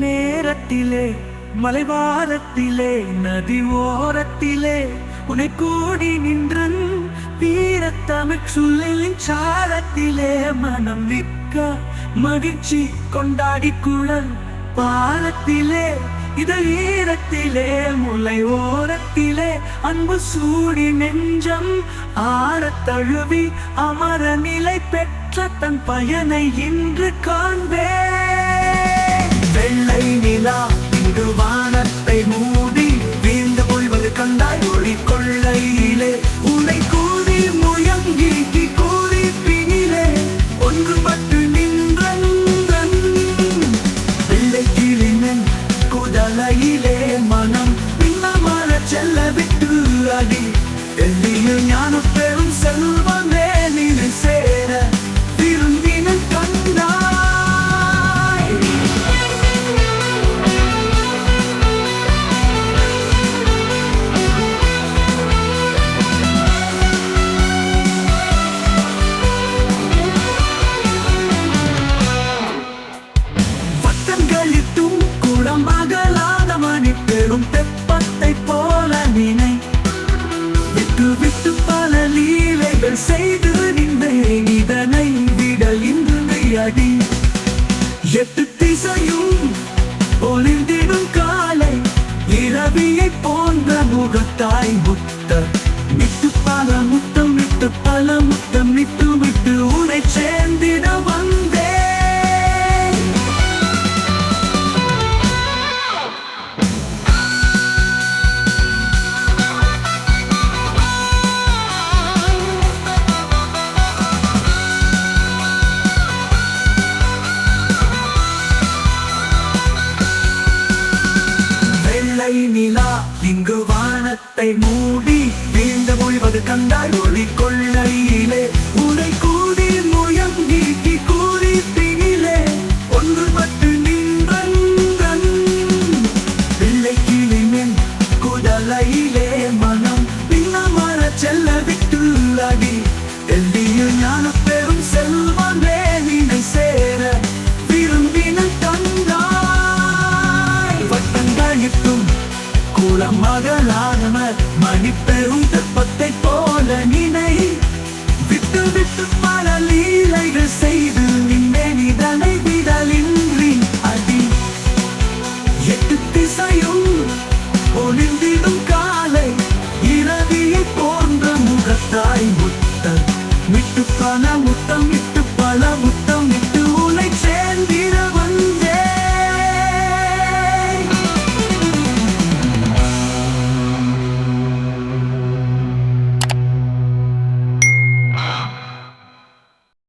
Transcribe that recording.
நேரத்திலே மலைவாரத்திலே நதி ஓரத்திலே உனை கூடி நின்றன் வீரத்தமிழ் சொல்லின் சாரத்திலே மனம் விற்க மகிழ்ச்சி கொண்டாடி குழல் பாலத்திலே இது ஈரத்திலே முளை ஓரத்திலே அன்பு சூடி நெஞ்சம் ஆரத்தழுவி அமர நிலை பெற்ற தன் பயனை இன்று காண்பே வெள்ளை நிலா இங்கு வானத்தை மூடி வீழ்ந்து போய்வது கண்டாய் ஒளி கொள்ளையிலே. உன்னை கூறி முயங்கி கூறி பிணிலே. ஒன்றுபட்டு நின்றன் வெள்ளை கிளினன் குதலையிலே மனம் பின்னமர செல்ல விட்டு அடி. எல்லியில் ஞானம் பெரும் செல்வமே நினை மணி தெப்பத்தை போல நினை. விட்டு விட்டு பல லீலைகள் செய்து நின்றேன். இதனை விட இன்று அடி. எட்டு திசையும் ஒளிந்திடும் காலை. இரவியை போன்ற முகத்தாய் முத்த வெள்ளை நிலா இங்கு வானத்தை மூடி வீழ்ந்து மொழிவது கண்டாய் ஒளி குளம் மகளானவர் மணி பெரும் தெப்பத்தை போல நினை. விட்டு விட்டு பல லீலைகள் செய்து நின்றே நிதனை விடலின்றி. அடி எட்டு திசையும் ஒளிந்திடும் காலை இரவியை போன்ற முகத்தாய் முத்த விட்டு முத்தம்